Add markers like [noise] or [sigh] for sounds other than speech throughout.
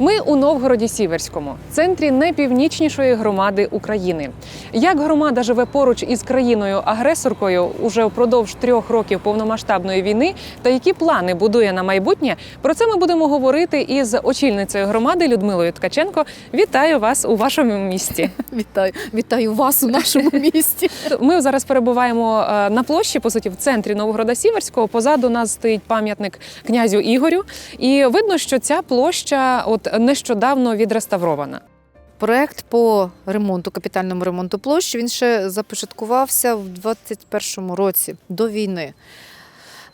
Ми у Новгороді Сіверському, центрі найпівнічнішої громади України. Як громада живе поруч із країною-агресоркою уже впродовж трьох років повномасштабної війни, та які плани будує на майбутнє, про це ми будемо говорити із очільницею громади Людмилою Ткаченко. Вітаю вас у вашому місті. [laughs] Вітаю, вітаю вас у нашому [laughs] місті. Ми зараз перебуваємо е, на площі, по суті, в центрі Новгорода Сіверського. Позаду нас стоїть пам'ятник князю Ігорю, і видно, що ця площа от нещодавно відреставрована. Проект по ремонту, капітальному ремонту площі, він ще започаткувався в 2021 році до війни.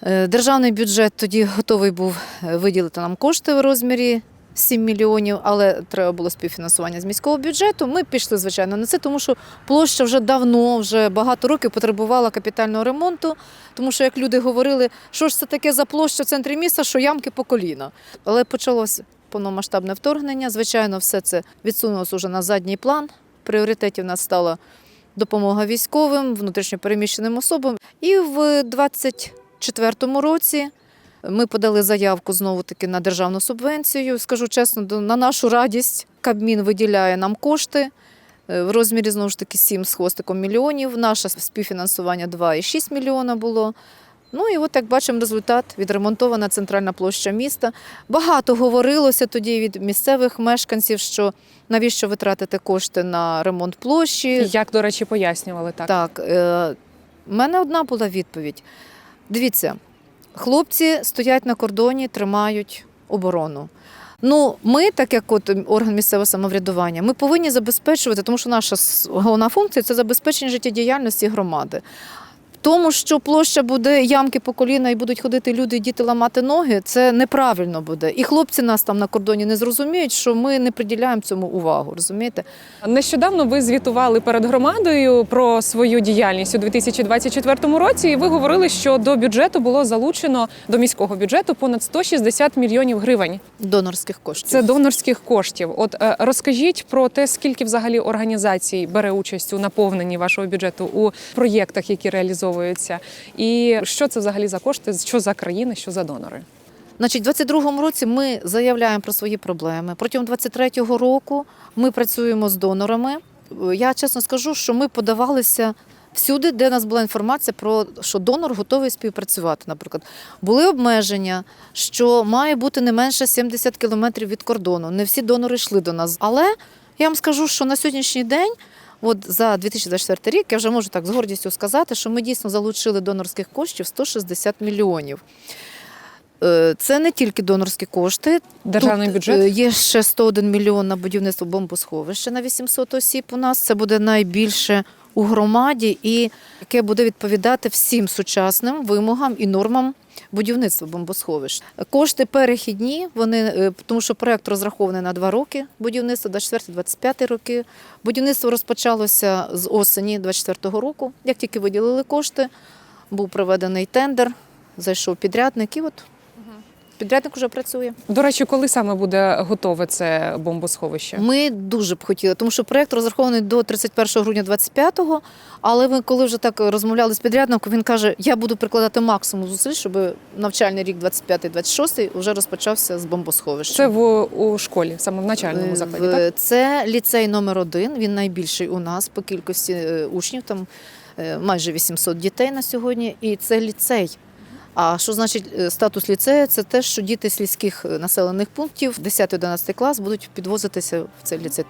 Е, Державний бюджет тоді готовий був е, виділити нам кошти в розмірі 7 мільйонів, але треба було співфінансування з міського бюджету. Ми пішли, звичайно, на це, тому що площа вже давно, вже багато років потребувала капітального ремонту. Тому що, як люди говорили, що ж це таке за площа в центрі міста, що ямки по коліна. Але почалося повномасштабне вторгнення. Звичайно, все це відсунулося вже на задній план. Пріоритетів у нас стала допомога військовим, внутрішньопереміщеним особам. І в 24-му році ми подали заявку знову таки на державну субвенцію. Скажу чесно, на нашу радість Кабмін виділяє нам кошти. е, В розмірі знову ж таки 7 з хвостиком мільйонів. Наше співфінансування 2,6 мільйона було. Ну і от як бачимо результат, відремонтована центральна площа міста. Багато говорилося тоді від місцевих мешканців, що навіщо витратити кошти на ремонт площі. Як, до речі, пояснювали так. Так, е, в мене одна була відповідь. Дивіться, хлопці стоять на кордоні, тримають оборону. Ну, ми, так як от орган місцевого самоврядування, ми повинні забезпечувати, тому що наша головна функція це забезпечення життєдіяльності громади. Тому, що площа буде ямки по коліна і будуть ходити люди, і діти ламати ноги, це неправильно буде. І хлопці нас там на кордоні не зрозуміють, що ми не приділяємо цьому увагу. Розумієте? Нещодавно ви звітували перед громадою про свою діяльність у 2024 році. І ви говорили, що до бюджету було залучено до міського бюджету понад 160 мільйонів гривень. Донорських коштів. Це донорських коштів. От е, розкажіть про те, скільки взагалі організацій бере участь у наповненні вашого бюджету у проєктах, які реалізовуються, і що це взагалі за кошти, що за країни, що за донори. Значить, у 22-му році ми заявляємо про свої проблеми. Протягом 23-го року ми працюємо з донорами. Я чесно скажу, що ми подавалися всюди, де нас була інформація про що донор готовий співпрацювати. Наприклад, були обмеження, що має бути не менше 70 кілометрів від кордону. Не всі донори йшли до нас. Але я вам скажу, що на сьогоднішній день. От за 2024 рік я вже можу так з гордістю сказати, що ми дійсно залучили донорських коштів 160 мільйонів. Е, Це не тільки донорські кошти. Державний Тут, бюджет е, Є ще 101 мільйон на будівництво бомбосховища на 800 осіб. У нас це буде найбільше у громаді, і яке буде відповідати всім сучасним вимогам і нормам будівництва бомбосховищ. Кошти перехідні, вони е, тому що проект розрахований на два роки. Будівництво 24-25 роки. Будівництво розпочалося з осені 24 року. Як тільки виділили кошти, був проведений тендер, зайшов підрядник, і от підрядник вже працює. до речі, коли саме буде готове це бомбосховище? Ми дуже б хотіли, тому що проєкт розрахований до 31 грудня 25-го, але ми коли вже так розмовляли з підрядником, він каже, я буду прикладати максимум зусиль, щоб навчальний рік 25-26 вже розпочався з бомбосховища. Це в у школі, саме в начальному закладі. Так? Е, Це ліцей номер один, він найбільший у нас по кількості е, учнів, там е, майже 800 дітей на сьогодні, і це ліцей. А що значить е, статус ліцею? Це те, що діти сільських е, населених пунктів 10-11 клас будуть підвозитися в цей ліцей.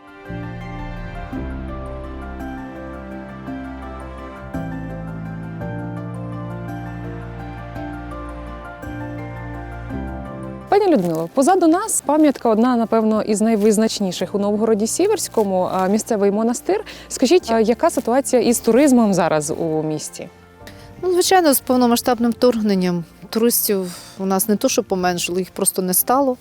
Пані Людмило, позаду нас пам'ятка одна, напевно, із найвизначніших у Новгороді Сіверському, місцевий монастир. Скажіть, яка ситуація із туризмом зараз у місті? Ну, звичайно, з повномасштабним вторгненням туристів у нас не то, що поменшало, їх просто не стало.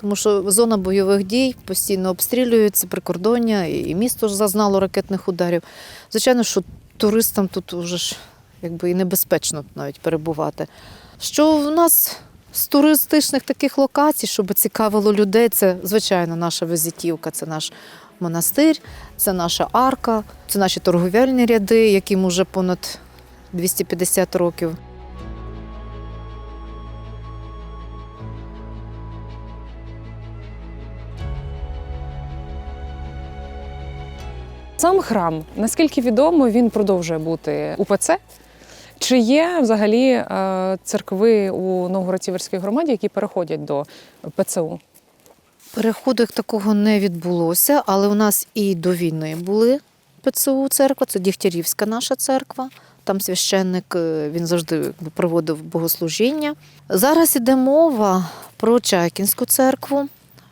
Тому що зона бойових дій постійно обстрілюється, прикордоння, і місто ж зазнало ракетних ударів. Звичайно, що туристам тут вже ж якби і небезпечно навіть перебувати. Що в нас з туристичних таких локацій, щоб цікавило людей, це звичайно наша візитівка, це наш монастир, це наша арка, це наші торговельні ряди, яким уже понад 250 років. Сам храм, наскільки відомо, він продовжує бути УПЦ. Чи є взагалі е, церкви у Новгородцівській громаді, які переходять до ПЦУ? Переходу як такого не відбулося, але у нас і до війни були ПЦУ церква, це Дігтярівська наша церква. Там священник е, він завжди проводив богослужіння. Зараз іде мова про Чайкінську церкву,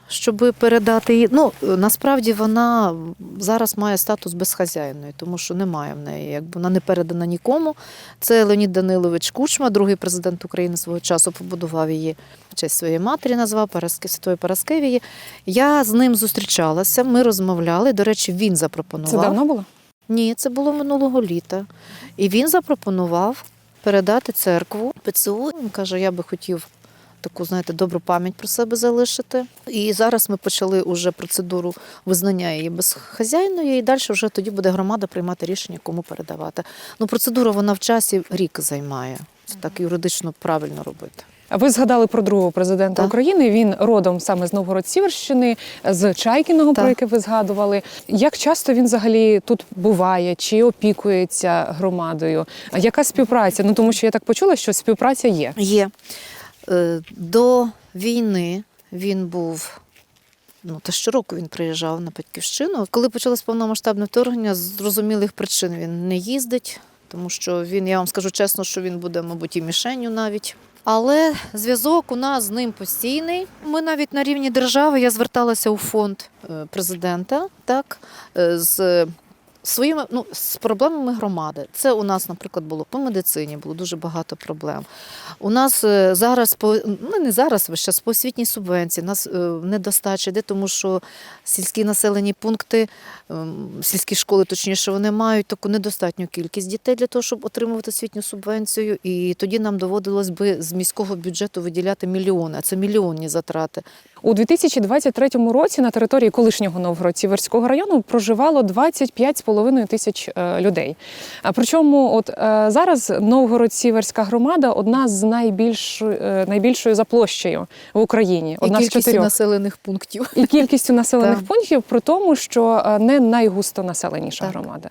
щоб передати її. Ну, е, насправді вона зараз має статус безхазяйної, тому що немає в неї, якби вона не передана нікому. Це Леонід Данилович Кучма, другий президент України свого часу побудував її в честь своєї матері, назвав Параски, Святої Параскевії. Я з ним зустрічалася, ми розмовляли. До речі, він запропонував. Це давно було? Ні, це було минулого літа. І він запропонував передати церкву ПЦУ. Він каже, я би хотів таку, знаєте, добру пам'ять про себе залишити. І зараз ми почали уже процедуру визнання її безхазяйною, і далі вже тоді буде громада приймати рішення, кому передавати. Ну, процедура вона в часі рік займає. Це так юридично правильно робити. Ви згадали про другого президента Так. України. Він родом саме з Новгород-Сіверщини, з Чайкіного, про яке ви згадували. Як часто він взагалі тут буває чи опікується громадою? Яка співпраця? Ну тому що я так почула, що співпраця є. Є. Е, До війни він був. Ну, та щороку він приїжджав на батьківщину. Коли почалось повномасштабне вторгнення, з зрозумілих причин він не їздить, тому що він, я вам скажу чесно, що він буде, мабуть, і мішенню навіть. Але зв'язок у нас з ним постійний. Ми навіть на рівні держави я зверталася у фонд е, президента, так, е, з своїми ну, з проблемами громади. Це у нас, наприклад, було по медицині, було дуже багато проблем. У нас е, зараз по ну не зараз, а зараз по освітній субвенції. Нас е, недостача йде, тому що сільські населені пункти, ем, сільські школи, точніше, вони мають таку недостатню кількість дітей для того, щоб отримувати освітню субвенцію. І тоді нам доводилось би з міського бюджету виділяти мільйони, а це мільйонні затрати. У 2023 році на території колишнього Новгород-Сіверського району проживало 25,5 тисяч е, людей. А причому, от е, зараз Новгород-Сіверська громада одна з найбільш, е, найбільшою за площею в Україні, одна і з кількістю чотирьох. населених пунктів. І кількістю [laughs] населених Так. пунктів, при тому, що не найгусто населеніша Так. громада.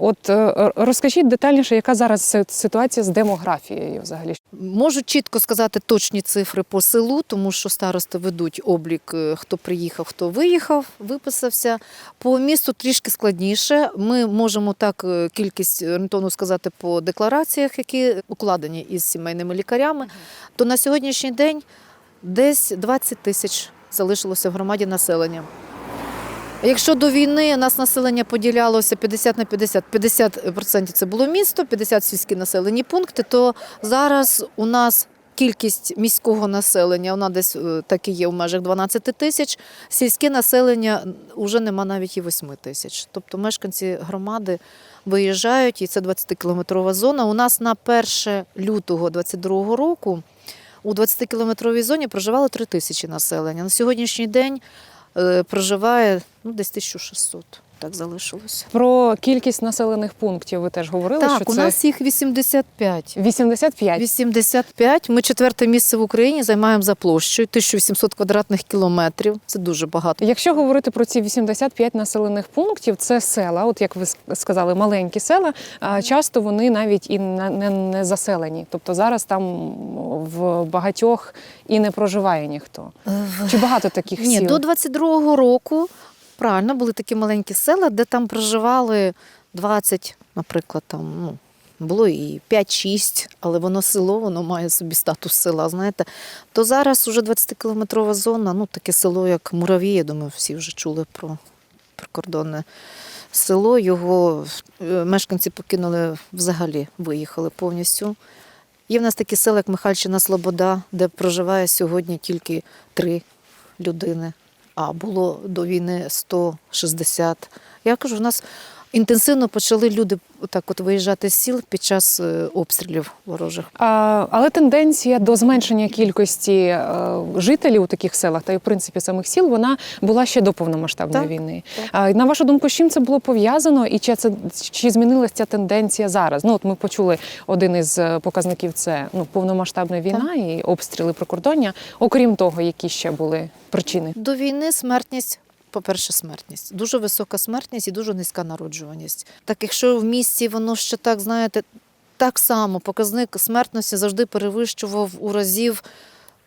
От розкажіть детальніше, яка зараз ситуація з демографією взагалі? Можу чітко сказати точні цифри по селу, тому що старости ведуть облік, хто приїхав, хто виїхав, виписався. По місту трішки складніше. Ми можемо так е, кількість орієнтовно сказати по деклараціях, які укладені із сімейними лікарями. То на сьогоднішній день десь 20 тисяч залишилося в громаді населення. Якщо до війни нас населення поділялося 50 на 50, 50% це було місто, 50 сільські населені пункти, то зараз у нас кількість міського населення, вона десь е, так і є в межах 12 тисяч, сільське населення вже нема навіть і 8 тисяч. Тобто мешканці громади виїжджають, і це 20-кілометрова зона. У нас на 1 лютого 2022 року у 20-кілометровій зоні проживало 3 тисячі населення. На сьогоднішній день е, проживає ну, десь 1600. Так залишилося. Про кількість населених пунктів ви теж говорили, Так, що у це нас їх 85. 85. 85. Ми четверте місце в Україні займаємо за площею 1800 квадратних кілометрів. Це дуже багато. Якщо говорити про ці 85 населених пунктів, це села, от як ви сказали, маленькі села. а Часто вони навіть і не, не заселені. Тобто зараз там в багатьох і не проживає ніхто. Чи багато таких Ні, до 22-го року правильно були такі маленькі села, де там проживали 20, наприклад, там ну. Було і 5-6, але воно село, воно має собі статус села, знаєте. То зараз уже 20-кілометрова зона, ну таке село, як Мураві, я думаю, всі вже чули про прикордонне село. Його е, мешканці покинули взагалі, виїхали повністю. Є в нас такі села, як Михальщина Слобода, де проживає сьогодні тільки три людини, а було до війни 160. Я кажу, в нас інтенсивно почали люди так от виїжджати з сіл під час е, обстрілів ворожих. А, але тенденція до зменшення кількості е, жителів у таких селах та й в принципі самих сіл вона була ще до повномасштабної Так, війни. так. А, на вашу думку, з чим це було пов'язано, і чи це чи змінилася ця тенденція зараз? Ну от ми почули один із е, показників це ну повномасштабна війна і обстріли прикордоння. Окрім того, які ще були причини. До війни смертність по-перше, смертність. Дуже висока смертність і дуже низька народжуваність. Так якщо в місті воно ще так, знаєте, так само показник смертності завжди перевищував у разів,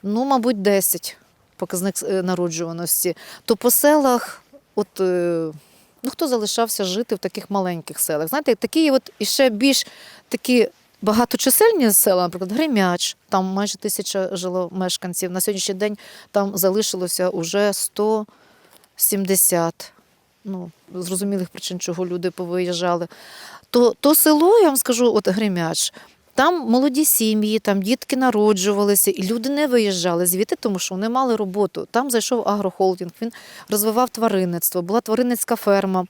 ну, мабуть, 10 показник е, народжуваності, то по селах, от. е, Ну, хто залишався жити в таких маленьких селах? Знаєте, такі от іще більш такі багаточисельні села, наприклад, Гремяч, там майже тисяча жило мешканців. На сьогоднішній день там залишилося уже 170. Ну, зрозумілих причин, чого люди повиїжджали. То, то село, я вам скажу, от Гремяч, там молоді сім'ї, там дітки народжувалися, і люди не виїжджали звідти, тому що вони мали роботу. Там зайшов агрохолдинг, він розвивав тваринництво, була тваринницька ферма.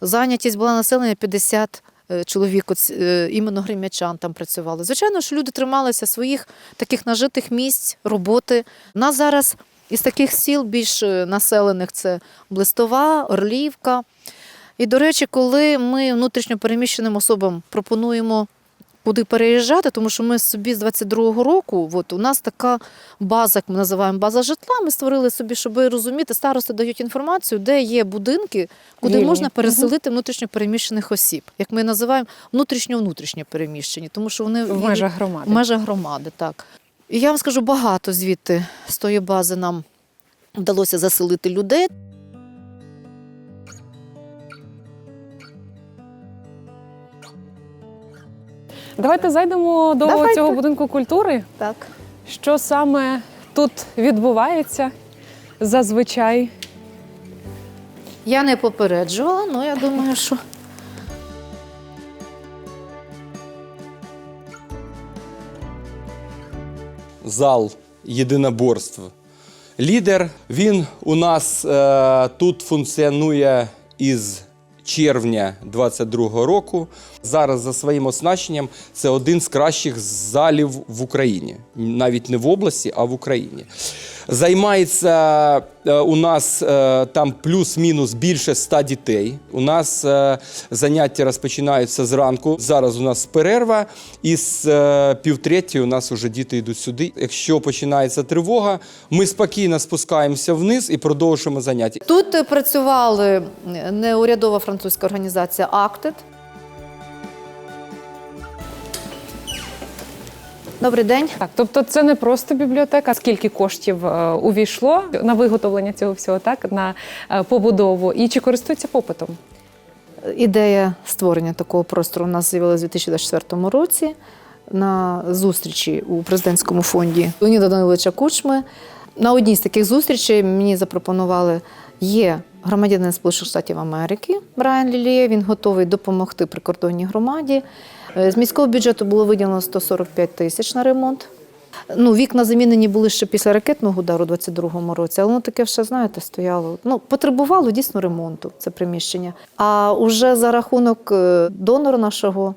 Зайнятість була населення 50 е, чоловік, е, іменно гримячан там працювали. Звичайно, що люди трималися своїх таких нажитих місць, роботи. Нас зараз із таких сіл більш е, населених це Блистова, Орлівка. І, до речі, коли ми внутрішньо переміщеним особам пропонуємо куди переїжджати, тому що ми собі з 22-го року, от у нас така база, як ми називаємо база житла. Ми створили собі, щоб розуміти, старости дають інформацію, де є будинки, куди Вільні. можна переселити внутрішньо переміщених осіб, як ми називаємо внутрішньо-внутрішньо переміщені, тому що вони В межах громади. в межах громади, так. І я вам скажу, багато звідти з тої бази нам вдалося заселити людей. Давайте зайдемо до Давайте. цього будинку культури. Так. Що саме тут відбувається зазвичай? Я не попереджувала, але я думаю, що зал єдиноборств. Лідер він у нас е, тут функціонує із червня 22-го року. Зараз за своїм оснащенням це один з кращих залів в Україні, навіть не в області, а в Україні. Займається е, у нас е, там плюс-мінус більше ста дітей. У нас е, заняття розпочинаються зранку. Зараз у нас перерва, і з півтретьої у нас вже діти йдуть сюди. Якщо починається тривога, ми спокійно спускаємося вниз і продовжуємо заняття. тут працювали неурядова французька організація Актед. Добрий день. Так, тобто це не просто бібліотека. Скільки коштів е, увійшло на виготовлення цього всього, так на е, побудову, і чи користується попитом? Ідея створення такого простору у нас з'явилася у 2024 році на зустрічі у президентському фонді Леоніда Даниловича Кучми. На одній з таких зустрічей мені запропонували є громадянин Сполучених Штатів Америки Брайан Лілія. Він готовий допомогти прикордонній громаді. Е, З міського бюджету було виділено 145 тисяч на ремонт. Ну, вікна замінені були ще після ракетного удару у 22-му році, але воно таке все, знаєте, стояло. Ну, потребувало дійсно ремонту це приміщення. А уже за рахунок е, донора нашого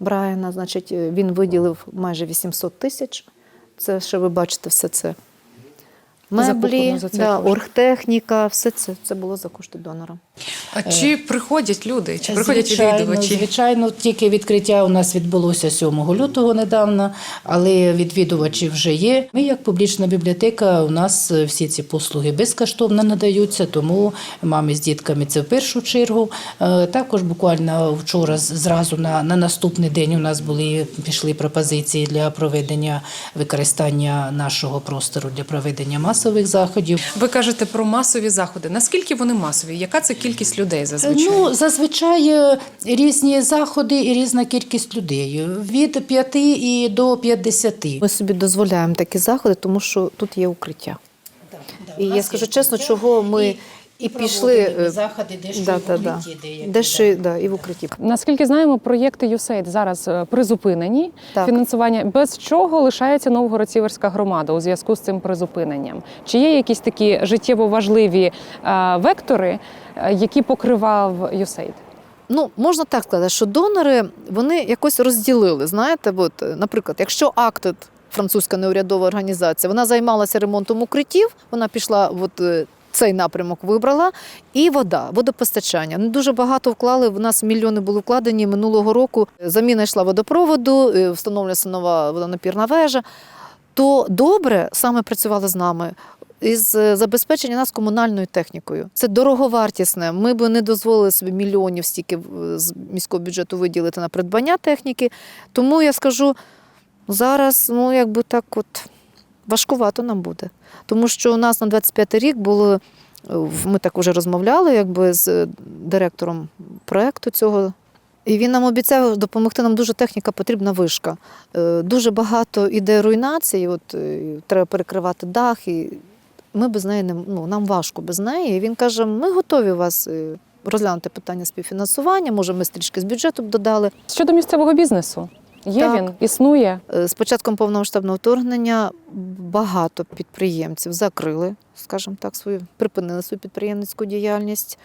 Брайана, значить, е, він виділив майже 800 тисяч. Це ще ви бачите все це. Меблі, за да, оргтехніка, все це, це було за кошти донора. А чи приходять люди, чи приходять звичайно, відвідувачі? звичайно, тільки відкриття у нас відбулося 7 лютого недавно, але відвідувачі вже є. Ми, як публічна бібліотека, у нас е, всі ці послуги безкоштовно надаються, тому мамі з дітками це в першу чергу. Е, Також буквально вчора зразу на, на наступний день у нас були пішли пропозиції для проведення використання нашого простору для проведення масових заходів. Ви кажете про масові заходи. Наскільки вони масові? Яка це кількість людей зазвичай? Ну, зазвичай е, різні заходи і різна кількість людей. Від 5 і до 50. Ми собі дозволяємо такі заходи, тому що тут є укриття. І я скажу чесно, чого ми і, пішли е, заходи, де да, да, да. дещо да, і в укритті. Наскільки знаємо, проєкти USAID зараз е, призупинені. Так. Фінансування без чого лишається Новгород-Сіверська громада у зв'язку з цим призупиненням. Чи є якісь такі життєво важливі е, вектори, які покривав USAID? Ну, можна так сказати, що донори вони якось розділили. Знаєте, от, наприклад, якщо Актед, французька неурядова організація, вона займалася ремонтом укриттів, вона пішла, от цей напрямок вибрала, і вода, водопостачання. Не дуже багато вклали. В нас мільйони були вкладені минулого року. Заміна йшла водопроводу, е, встановлювалася нова водонапірна вежа. То добре саме працювали з нами. із е, забезпечення нас комунальною технікою. Це дороговартісне. Ми б не дозволили собі мільйонів стільки е, з міського бюджету виділити на придбання техніки. Тому я скажу, зараз, ну якби так, от важкувато нам буде. Тому що у нас на 25 рік було. е, Ми так вже розмовляли якби з е, директором проекту цього. І він нам обіцяв допомогти нам дуже техніка потрібна вишка. Е, Дуже багато іде руйнацій, от треба перекривати дах, і ми без неї не ну, нам важко без неї. І він каже: ми готові вас розглянути питання співфінансування. Може, ми стрічки з бюджету б додали. Щодо місцевого бізнесу, є Так. він, існує. Е, З початком повномасштабного вторгнення багато підприємців закрили, скажімо так, свою припинили свою підприємницьку діяльність.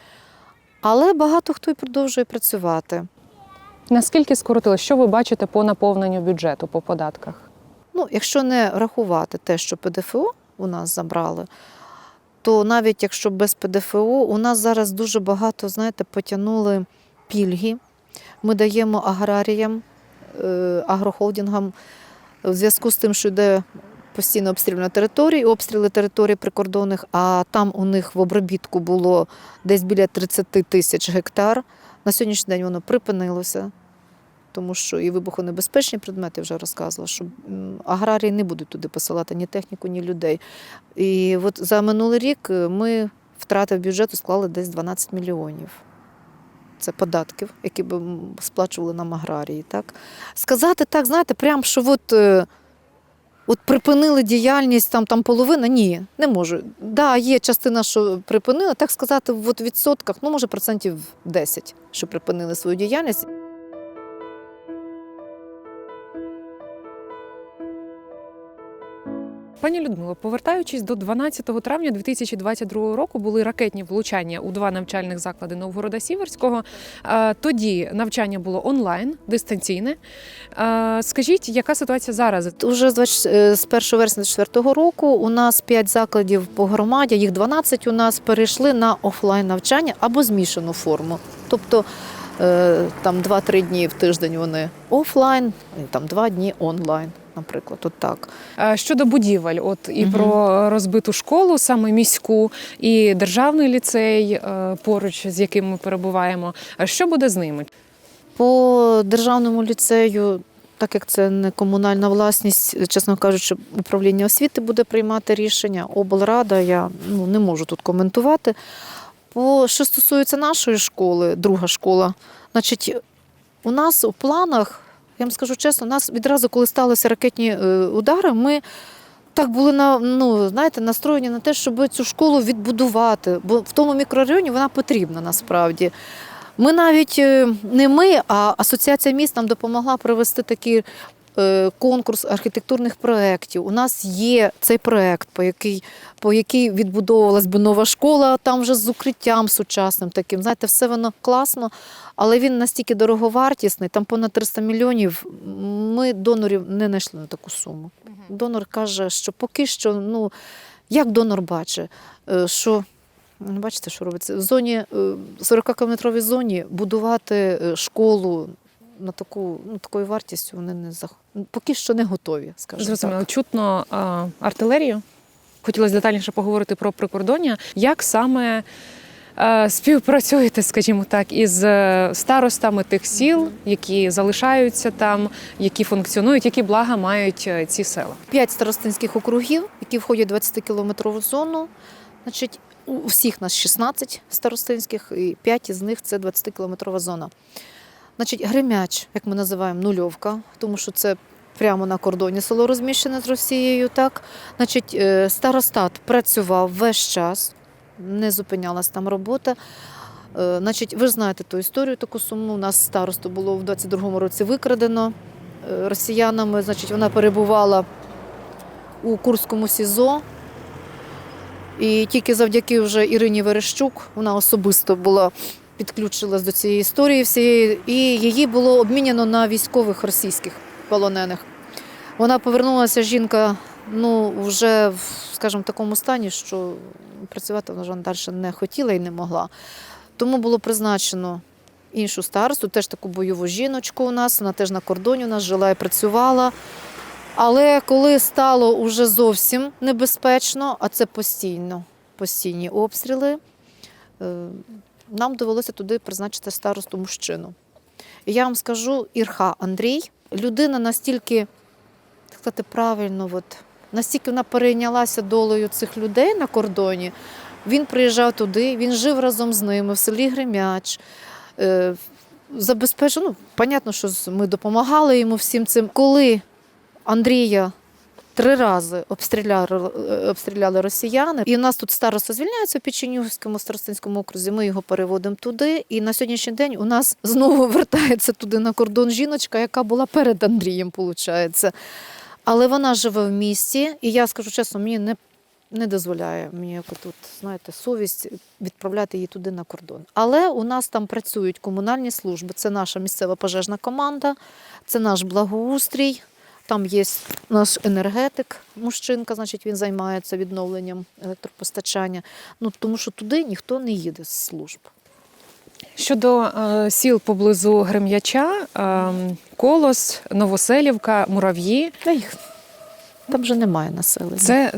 Але багато хто і продовжує працювати. Наскільки скоротили? Що ви бачите по наповненню бюджету по податках? Ну, якщо не рахувати те, що ПДФО у нас забрали, то навіть якщо без ПДФО, у нас зараз дуже багато, знаєте, потягнули пільги. Ми даємо аграріям, агрохолдингам в зв'язку з тим, що йде постійно обстрілювання територій, обстріли територій прикордонних, а там у них в обробітку було десь біля 30 тисяч гектар. На сьогоднішній день воно припинилося тому що і вибухонебезпечні предмети вже розказувала, що аграрії не будуть туди посилати ні техніку, ні людей. І от за минулий рік е, ми втрати в бюджету склали десь 12 мільйонів. Це податків, які б сплачували нам аграрії. Так? Сказати так, знаєте, прям, що от, е, от припинили діяльність там, там половина, ні, не можу. Да, є частина, що припинили, так сказати, в відсотках, ну, може, процентів 10, що припинили свою діяльність. Пані Людмило, повертаючись до 12 травня 2022 року, були ракетні влучання у два навчальних заклади Новгорода Сіверського. Тоді навчання було онлайн, дистанційне. Скажіть, яка ситуація зараз? Уже з 20 е, 1 вересня 2024 року у нас 5 закладів по громаді, їх 12 у нас перейшли на офлайн навчання або змішану форму. Тобто е, там 2-3 дні в тиждень вони офлайн, там 2 дні онлайн, наприклад. От так. Е, Щодо будівель, от і Мгм. про розбиту школу, саме міську, і державний ліцей, е, поруч з яким ми перебуваємо. А Що буде з ними? По державному ліцею, так як це не комунальна власність, чесно кажучи, управління освіти буде приймати рішення. Облрада я ну, не можу тут коментувати. По що стосується нашої школи, друга школа, значить, у нас у планах, я вам скажу чесно, у нас відразу, коли сталися ракетні е, удари, ми. Так були на ну знаєте, настроєні на те, щоб цю школу відбудувати, бо в тому мікрорайоні вона потрібна насправді. Ми навіть е, не ми, а асоціація міст нам допомогла провести такий е, конкурс архітектурних проєктів. У нас є цей проєкт, по який, по який відбудовувалась би нова школа, там вже з укриттям сучасним таким. Знаєте, все воно класно, але він настільки дороговартісний, там понад 300 мільйонів. Ми донорів не знайшли на таку суму. Донор каже, що поки що, ну як донор бачить, е, що Ну, Бачите, що робиться? В зоні е, 40-кілометровій зоні будувати е, школу на таку ну, такою вартістю вони не зах... поки що не готові, скажімо Зрозуміло, так. чутно а, артилерію. Хотілося детальніше поговорити про прикордоння. Як саме е, співпрацюєте, скажімо так, із е, старостами тих сіл, які залишаються там, які функціонують, які блага мають е, ці села? П'ять старостинських округів, які входять в 20-кілометрову зону. Значить, у всіх нас 16 старостинських, і 5 із них це 20-кілометрова зона. Значить, Гремяч, як ми називаємо, нульовка, тому що це прямо на кордоні село розміщене з Росією. Так? Значить, е, старостат працював весь час, не зупинялась там робота. Е, Значить, ви ж знаєте ту історію таку сумну. У нас старосту було в 22-му році викрадено е, росіянами. Значить, вона перебувала у Курському СІЗО. І тільки завдяки вже Ірині Верещук, вона особисто була підключилась до цієї історії всієї, і її було обміняно на військових російських полонених. Вона повернулася жінка ну, вже в, скажімо, такому стані, що працювати вона далі не хотіла і не могла. Тому було призначено іншу старосту, теж таку бойову жіночку у нас, вона теж на кордоні у нас жила і працювала. Але коли стало уже зовсім небезпечно, а це постійно, постійні обстріли, е, нам довелося туди призначити старосту мужчину. І я вам скажу, Ірха Андрій, людина настільки, так сказати, правильно, от, настільки вона перейнялася долею цих людей на кордоні. Він приїжджав туди, він жив разом з ними в селі Гремяч. Е, забезпечив, ну, понятно, що ми допомагали йому всім цим. Коли Андрія три рази обстріляли, е, обстріляли росіяни, і у нас тут староста звільняється в Печенюгському старостинському окрузі, ми його переводимо туди. І на сьогоднішній день у нас знову [laughs] вертається туди на кордон жіночка, яка була перед Андрієм, виходить. Але вона живе в місті, і я скажу чесно, мені не, не дозволяє мені як тут, знаєте, совість відправляти її туди на кордон. Але у нас там працюють комунальні служби. Це наша місцева пожежна команда, це наш благоустрій. Там є наш енергетик, мужчинка, значить, він займається відновленням електропостачання. Ну тому що туди ніхто не їде з служб. Щодо е, сіл поблизу Грем'яча, е, Колос, Новоселівка, Мурав'ї, Та їх там вже немає населення. це.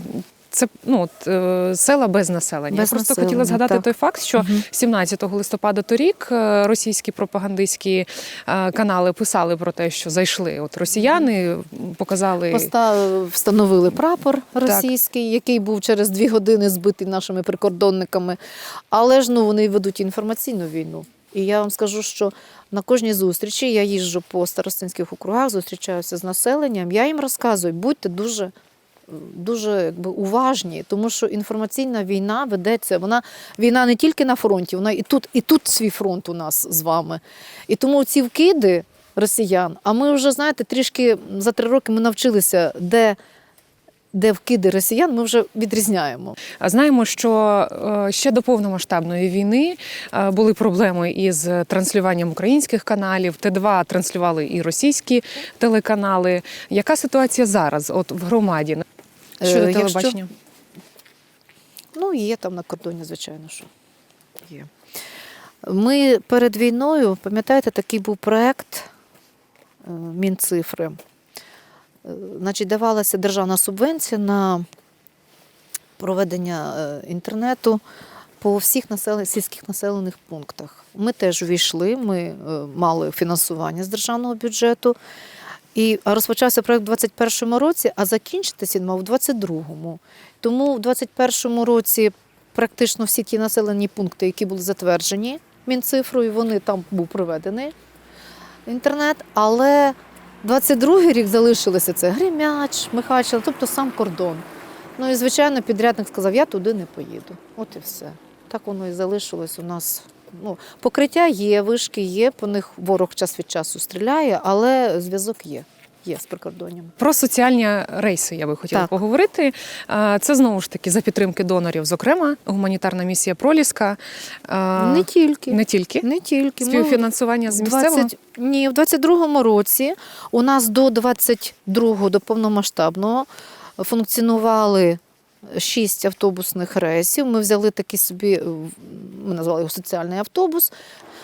Це ну, от, е, села без населення. Без Я просто населення, хотіла згадати так. той факт, що Мгм. 17 листопада торік е, російські пропагандистські е, канали писали про те, що зайшли от росіяни, показали Поста- встановили прапор російський, який був через дві години збитий нашими прикордонниками. Але ж ну, вони ведуть інформаційну війну. І я вам скажу, що на кожній зустрічі я їжджу по старостинських округах, зустрічаюся з населенням. Я їм розказую, будьте дуже. Дуже якби уважні, тому що інформаційна війна ведеться. Вона війна не тільки на фронті, вона і тут, і тут свій фронт у нас з вами. І тому ці вкиди росіян, а ми вже знаєте, трішки за три роки ми навчилися, де, де вкиди росіян, ми вже відрізняємо. А Знаємо, що е, ще до повномасштабної війни е, були проблеми із транслюванням українських каналів. Т2 транслювали і російські телеканали. Яка ситуація зараз, от в громаді? Е, Щодо якщо- телебачення? Ну, є там на кордоні, звичайно, що є. Ми перед війною, пам'ятаєте, такий був проєкт е, Мінцифри. Значить, давалася державна субвенція на проведення е, інтернету по всіх населен... сільських населених пунктах. Ми теж увійшли, ми е, мали фінансування з державного бюджету. І розпочався проєкт у 2021 році, а закінчитися він мав у 2022. Тому в 2021 році практично всі ті населені пункти, які були затверджені Мінцифрою, вони там був проведений інтернет. Але 22 рік залишилося це Гремяч, Михайлівщина, тобто сам кордон. Ну і звичайно, підрядник сказав, я туди не поїду. От і все. Так воно і залишилось у нас. Ну, покриття є, вишки є, по них ворог час від часу стріляє, але зв'язок є. Є з прикордонням. Про соціальні рейси я би хотіла Так. поговорити. Це знову ж таки за підтримки донорів, зокрема, гуманітарна місія Проліска. Не тільки. Не тільки. Не тільки. Ми Співфінансування з місцевого? 20, ні, в 22-му році у нас до 22-го, до повномасштабного, функціонували шість автобусних рейсів. Ми взяли такий собі, ми назвали його соціальний автобус.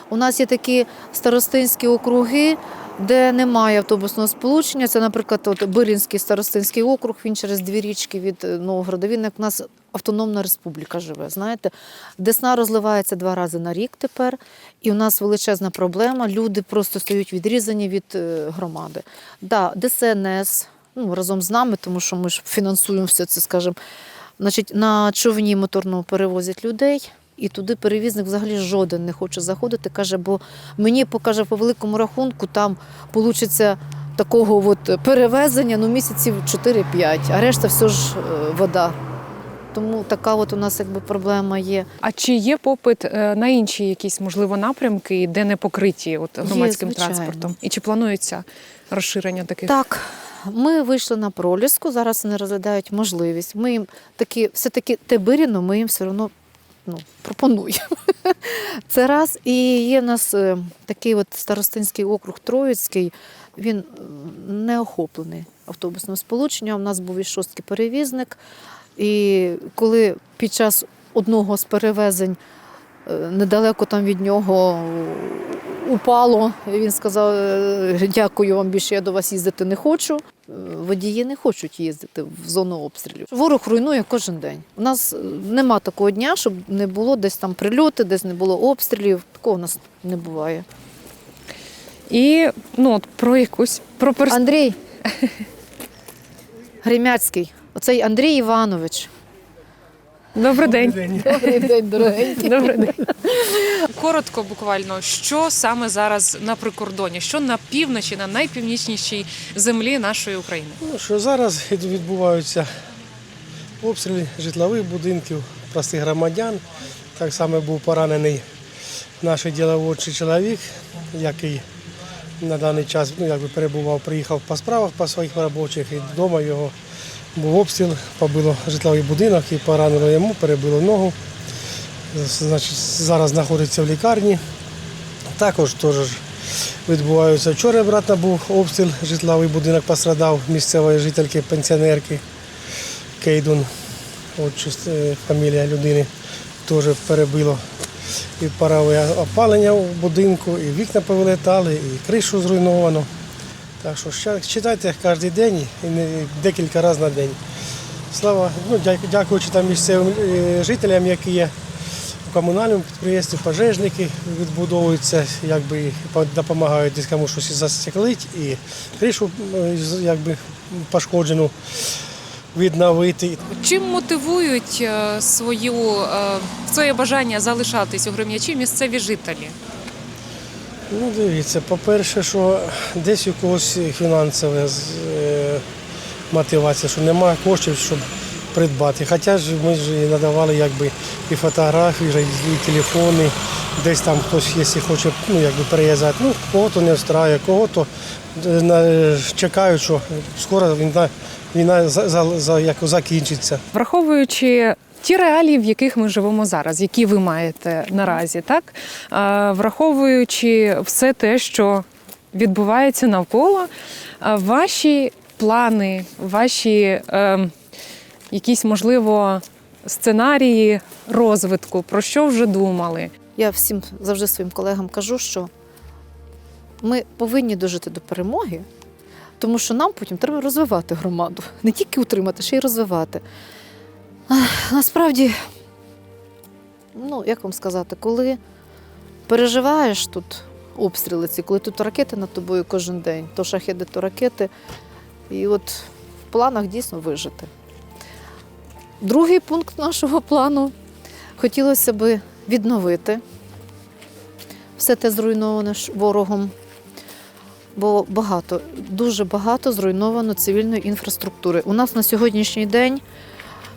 У нас є такі старостинські округи, де немає автобусного сполучення. Це, наприклад, от Биринський старостинський округ, він через дві річки від е, Новгорода. Він як у нас автономна республіка живе. Знаєте, Десна розливається два рази на рік тепер, і у нас величезна проблема. Люди просто стають відрізані від е, громади. Да, ДСНС ну, разом з нами, тому що ми ж фінансуємо все це, скажімо, значить, на човні моторному перевозять людей. І туди перевізник взагалі жоден не хоче заходити. Каже, бо мені покаже по великому рахунку, там вийде такого от перевезення ну, місяців 4-5, а решта все ж е, вода. Тому така от у нас якби проблема є. А чи є попит е, на інші якісь можливо напрямки, де не покриті от громадським звичайно. транспортом? І чи планується розширення таких? Так, ми вийшли на проліску, зараз вони розглядають можливість. Ми їм таки, все-таки Тебиріно ми їм все одно ну, пропонуємо. [laughs] Це раз. І є в нас е, такий от старостинський округ Троїцький, він е, не охоплений автобусним сполученням. У нас був і шостий перевізник. І коли під час одного з перевезень е, недалеко там від нього упало. Він сказав: «Е, дякую вам більше, я до вас їздити не хочу. Водії не хочуть їздити в зону обстрілів. Ворог руйнує кожен день. У нас е, нема такого дня, щоб не було десь там прильоти, десь не було обстрілів. Такого у нас не буває. І ну, от про якусь про перс... Андрій Гремяцький, оцей Андрій Іванович. Добрий день. Добрий день, дорогенький. Добрий день. Коротко, буквально, що саме зараз на прикордоні, що на півночі, на найпівнічнішій землі нашої України? Ну, що зараз відбуваються обстріли житлових будинків, простих громадян. Так само був поранений наш діловодчий чоловік, який на даний час ну, якби перебував, приїхав по справах по своїх робочих і вдома його був обстріл, побило житловий будинок і поранило йому, перебило ногу. Значить, зараз знаходиться в лікарні. Також теж відбуваються. Вчора обратно був обстріл, житловий будинок пострадав місцевої жительки, пенсіонерки Кейдун. От е, фамілія людини теж перебило. І парове опалення в будинку, і вікна повилетали, і кришу зруйновано. Так що читайте кожен день і декілька разів на день. Слава, ну, дякуючи там місцевим е, жителям, які є в комунальному підприємстві, пожежники відбудовуються, якби допомагають десь комусь щось застеклить і кришу е, якби, пошкоджену відновити. Чим мотивують е, свою своє бажання залишатись у Грем'ячі місцеві жителі? Ну, дивіться, по-перше, що десь у когось фінансова е, мотивація, що немає коштів, щоб придбати. Хоча ж ми ж надавали якби і фотографії, і телефони, десь там хтось, якщо хоче ну, якби переїжджати, ну, кого-то не встрає, кого-то е, чекають, що скоро війна, війна за, за, за, як, закінчиться. Враховуючи ті реалії, в яких ми живемо зараз, які ви маєте наразі, так враховуючи все те, що відбувається навколо, ваші плани, ваші е, якісь можливо сценарії розвитку, про що вже думали? Я всім завжди своїм колегам кажу, що ми повинні дожити до перемоги, тому що нам потім треба розвивати громаду. Не тільки утримати, ще й розвивати. Насправді, ну, як вам сказати, коли переживаєш тут обстріли ці, коли тут ракети над тобою кожен день, то шахеди, то ракети. І от в планах дійсно вижити. Другий пункт нашого плану хотілося би відновити все те зруйноване ворогом. Бо багато, дуже багато зруйновано цивільної інфраструктури. У нас на сьогоднішній день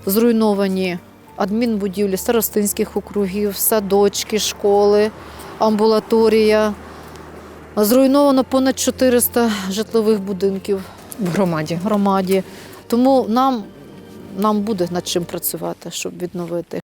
зруйновані адмінбудівлі старостинських округів, садочки, школи, амбулаторія. Зруйновано понад 400 житлових будинків В громаді громаді. Тому нам, нам буде над чим працювати, щоб відновити.